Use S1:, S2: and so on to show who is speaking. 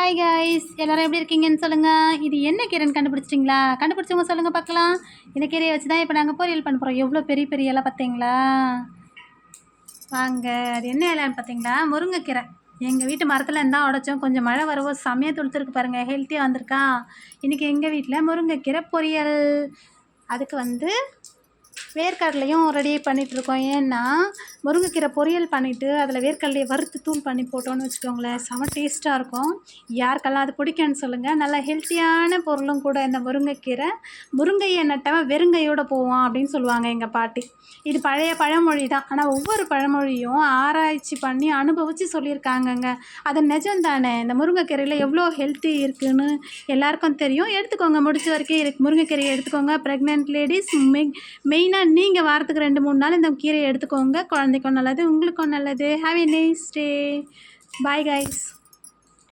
S1: Hi guys எல்லோரும் எப்படி இருக்கீங்கன்னு சொல்லுங்கள் இது என்ன கீரைன்னு கண்டுபிடிச்சிட்டிங்களா? கண்டுபிடிச்சவங்க சொல்லுங்கள் பார்க்கலாம். இந்த கீரையை வச்சு தான் இப்போ நாங்கள் பொரியல் பண்ண போகிறோம் எவ்வளோ பெரிய பெரிய இலை பார்த்தீங்களா? வாங்க அது என்ன இலைன்னு பார்த்தீங்களா? முருங்கைக்கீரை. எங்கள் வீட்டு மரத்தில் இருந்தால் உடச்சோம். கொஞ்சம் மழை வரவோ செம்மையாக துளுத்துருக்கு பாருங்கள் ஹெல்த்தியாக வந்திருக்கா. இன்றைக்கி எங்கள் வீட்டில் முருங்கைக்கீரை பொரியல். அதுக்கு வந்து வேர்க்கடலையும் ரெடி பண்ணிகிட்ருக்கோம் ஏன்னா முருங்கைக்கீரை பொரியல் பண்ணிவிட்டு அதில் வேர்க்கடலையை வறுத்து தூள் பண்ணி போட்டோன்னு வச்சுக்கோங்களேன். செம டேஸ்ட்டாக இருக்கும். யாருக்கெல்லாம் அது பிடிக்கும்னு சொல்லுங்கள் நல்லா ஹெல்த்தியான பொருளும் கூட இந்த முருங்கைக்கீரை. முருங்கையை நட்டவன் வெறுங்கையோடு போவான் அப்படின்னு சொல்லுவாங்க எங்கள் பாட்டி. இது பழைய பழமொழி தான். ஆனால் ஒவ்வொரு பழமொழியும் ஆராய்ச்சி பண்ணி அனுபவித்து சொல்லியிருக்காங்கங்க. அது நிஜம் தானே? இந்த முருங்கைக்கீரையில் எவ்வளோ ஹெல்த்தி இருக்குதுன்னு எல்லாருக்கும் தெரியும். எடுத்துக்கோங்க. முடிச்ச வரைக்கும் இருக்கு முருங்கைக்கீரையை எடுத்துக்கோங்க. ப்ரெக்னென்ட் லேடிஸ் மெயினாக மெயினாக நீங்கள் வாரத்துக்கு ரெண்டு மூணு நாள் இந்த கீரையை எடுத்துக்கோங்க. குழந்தைக்கும் நல்லது உங்களுக்கும் நல்லது. Have a nice day bye guys